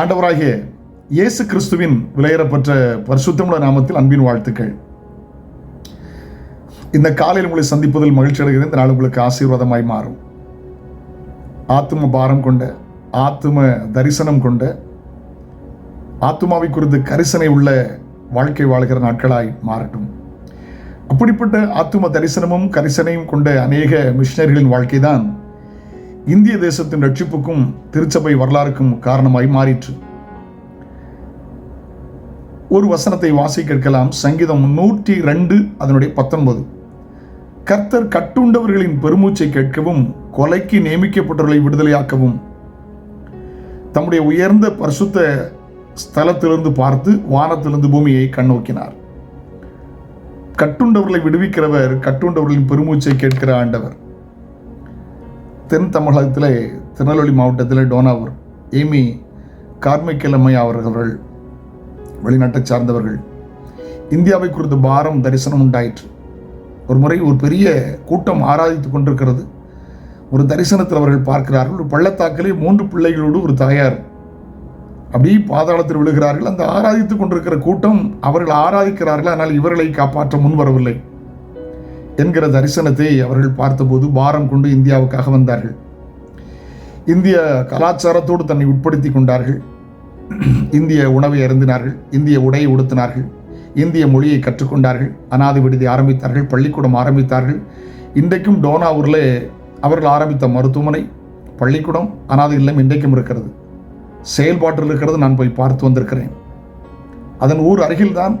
ஆண்டவராகிய இயேசு கிறிஸ்துவின் விலையேறப்பட்ட பரிசுத்தமுள்ள நாமத்தில் அன்பின் வாழ்த்துக்கள். இந்த காலையில் உங்களை சந்திப்பதில் மகிழ்ச்சி அடைகிறேன். இந்த நாள் உங்களுக்கு ஆசீர்வாதமாய் மாறும். ஆத்தும பாரம் கொண்ட ஆத்தும தரிசனம் கொண்ட ஆத்துமாவை குறித்து கரிசனை உள்ள வாழ்க்கை வாழ்கிற நாட்களாய் மாறட்டும். அப்படிப்பட்ட ஆத்தும தரிசனமும் கரிசனையும் கொண்ட அநேக மிஷினரிகளின் வாழ்க்கை தான் இந்திய தேசத்தின் ரட்சிப்புக்கும் திருச்சபை வரலாறுக்கும் காரணமாய் மாறிற்று. ஒரு வசனத்தை வாசி கேட்கலாம். சங்கீதம் நூற்றி ரெண்டு அதனுடைய பத்தொன்பது. கர்த்தர் கட்டுண்டவர்களின் பெருமூச்சை கேட்கவும் கொலைக்கு நியமிக்கப்பட்டவர்களை விடுதலையாக்கவும் தம்முடைய உயர்ந்த பரிசுத்த ஸ்தலத்திலிருந்து பார்த்து வானத்திலிருந்து பூமியை கண்ணோக்கினார். கட்டுண்டவர்களை விடுவிக்கிறவர் கட்டுண்டவர்களின் பெருமூச்சை கேட்கிற ஆண்டவர். தென் தமிழகத்தில் திருநெல்வேலி மாவட்டத்தில் டோனாவூர் ஏமி கார்மிக்கிழமை அவர்கள் வெளிநாட்டை சார்ந்தவர்கள். இந்தியாவை குறித்த பாரம் தரிசனம் உண்டாயிற்று. ஒரு முறை ஒரு பெரிய கூட்டம் ஆராதித்து கொண்டிருக்கிறது. ஒரு தரிசனத்தில் அவர்கள் பார்க்கிறார்கள் ஒரு பள்ளத்தாக்கிலே மூன்று பிள்ளைகளோடு ஒரு தாயார். அப்படியே பாதாளத்தில் விழுகிறார்கள். அந்த ஆராதித்து கொண்டிருக்கிற கூட்டம் அவர்கள் ஆராதிக்கிறார்கள் ஆனால் இவர்களை காப்பாற்ற முன் வரவில்லை. என்கிற தரிசனத்தை அவர்கள் பார்த்தபோது பாரம் கொண்டு இந்தியாவுக்காக வந்தார்கள். இந்திய கலாச்சாரத்தோடு தன்னை உட்படுத்தி கொண்டார்கள். இந்திய உணவை அருந்தினார்கள். இந்திய உடையை உடுத்தினார்கள். இந்திய மொழியை கற்றுக்கொண்டார்கள். அனாதை விடுதி ஆரம்பித்தார்கள். பள்ளிக்கூடம் ஆரம்பித்தார்கள். இன்றைக்கும் டோனாவூரில் அவர்கள் ஆரம்பித்த மருத்துவமனை பள்ளிக்கூடம் அனாதை இல்லம் இன்றைக்கும் இருக்கிறது. செயல்பாட்டில் இருக்கிறது. நான் போய் பார்த்து வந்திருக்கிறேன். அதன் ஊர் அருகில்தான்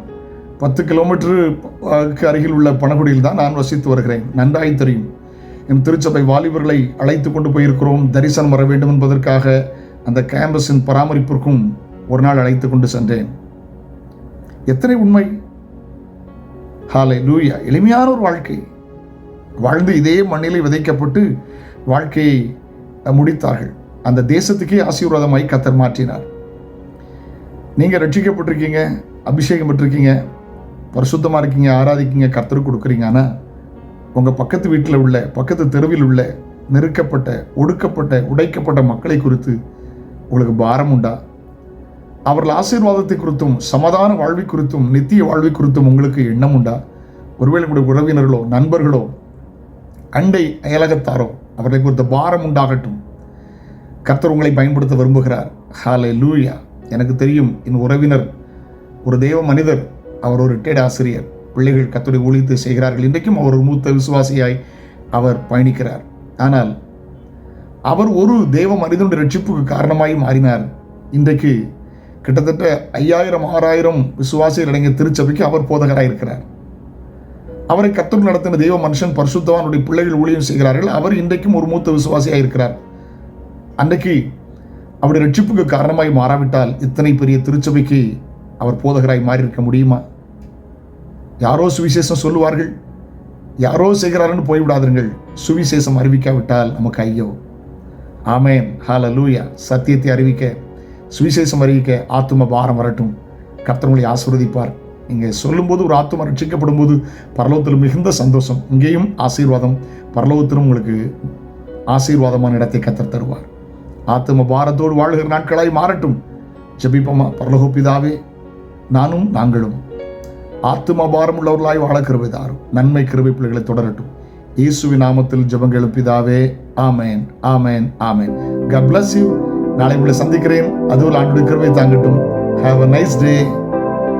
பத்து கிலோமீட்டருக்கு அருகில் உள்ள பணகுடியில் தான் நான் வசித்து வருகிறேன். நன்றாய் தெரியும். என் திருச்சபை வாலிபர்களை அழைத்து கொண்டு போயிருக்கிறோம். தரிசனம் வர வேண்டும் என்பதற்காக அந்த கேம்பஸின் பராமரிப்பிற்கும் ஒரு நாள் அழைத்து கொண்டு சென்றேன். எத்தனை உண்மை? ஹாலை லூயா எளிமையான ஒரு வாழ்க்கை. வாழ்ந்து இதே மண்ணிலே விதைக்கப்பட்டு வாழ்க்கையை முடித்தார்கள். அந்த தேசத்துக்கே ஆசீர்வாதமாய் கத்தர் மாற்றினார். நீங்கள் ரட்சிக்கப்பட்டிருக்கீங்க அபிஷேகம் பெற்றிருக்கீங்க. பரிசுத்தமாக இருக்கீங்க ஆராதிக்கீங்க கத்தர் கொடுக்குறீங்க. ஆனால் உங்கள் பக்கத்து வீட்டில் உள்ள பக்கத்து தெருவில் உள்ள நெருக்கப்பட்ட ஒடுக்கப்பட்ட உடைக்கப்பட்ட மக்களை குறித்து உங்களுக்கு பாரம் உண்டா? அவர்கள் ஆசீர்வாதத்தை குறித்தும் சமாதான வாழ்வை குறித்தும் நித்திய வாழ்வை குறித்தும் உங்களுக்கு எண்ணம் உண்டா? ஒருவேளை உங்களுடைய உறவினர்களோ நண்பர்களோ அண்டை அயலகத்தாரோ அவர்களை குறித்த பாரம் உண்டாகட்டும். கர்த்தர் உங்களை பயன்படுத்த விரும்புகிறார். ஹாலே லூயா எனக்கு தெரியும் என் உறவினர் ஒரு தெய்வ மனிதர் அவர் ஒரு டெட் ஆசிரியர். பிள்ளைகள் கத்துடைய ஊழியத்தை செய்கிறார்கள். இன்றைக்கும் அவர் ஒரு மூத்த விசுவாசியாய் அவர் பயணிக்கிறார். ஆனால் அவர் ஒரு தெய்வ மனிதனுடைய ரட்சிப்புக்கு காரணமாய் மாறினார். இன்றைக்கு கிட்டத்தட்ட ஐயாயிரம் ஆறாயிரம் விசுவாசிகள் அடங்கிய திருச்சபைக்கு அவர் போதகராக இருக்கிறார். அவரை கத்தர் நடத்தின தெய்வ மனுஷன் பரிசுத்தவானுடைய பிள்ளைகள் ஊழியம் செய்கிறார்கள். அவர் இன்றைக்கும் ஒரு மூத்த விசுவாசியாக இருக்கிறார். அன்றைக்கு அவருடைய ரட்சிப்புக்கு காரணமாய் மாறாவிட்டால் இத்தனை பெரிய திருச்சபைக்கு அவர் போதகராய் மாறியிருக்க முடியுமா? யாரோ சுவிசேஷம் சொல்லுவார்கள். யாரோ செய்கிறாருன்னு போய்விடாதீர்கள். சுவிசேஷம் அறிவிக்காவிட்டால் நமக்கு ஐயோ. ஆமேன். ஹால லூயா சத்தியத்தை அறிவிக்க சுவிசேஷம் அறிவிக்க ஆத்தும பாரம் வரட்டும். கர்த்தவங்களை ஆசீர்வதிப்பார். நீங்கள் சொல்லும்போது ஒரு ஆத்தும ரட்சிக்கப்படும் போது பரலோகத்தில் மிகுந்த சந்தோஷம் இங்கேயும் ஆசீர்வாதம். பரலோகத்திலும் உங்களுக்கு ஆசீர்வாதமான இடத்தை கத்தர் தருவார். ஆத்தும பாரத்தோடு வாழ்கிற நாட்களாய் மாறட்டும். ஜபிப்பம்மா பரலோக பிதாவே நானும் நாங்களும் ஆத்தும பாரம் உள்ளவர்களாய் வாழ நன்மை கிருபை பிள்ளைகளை தொடரட்டும். இயேசுவி நாமத்தில் ஜபங்கள் பிதாவே ஆமேன் ஆமேன் ஆமேன். கட் பிளஸ் யூ நாளை உங்களை சந்திக்கிறேன். அதுவும் ஆண்டு கிருபை தாங்கட்டும். Have a nice day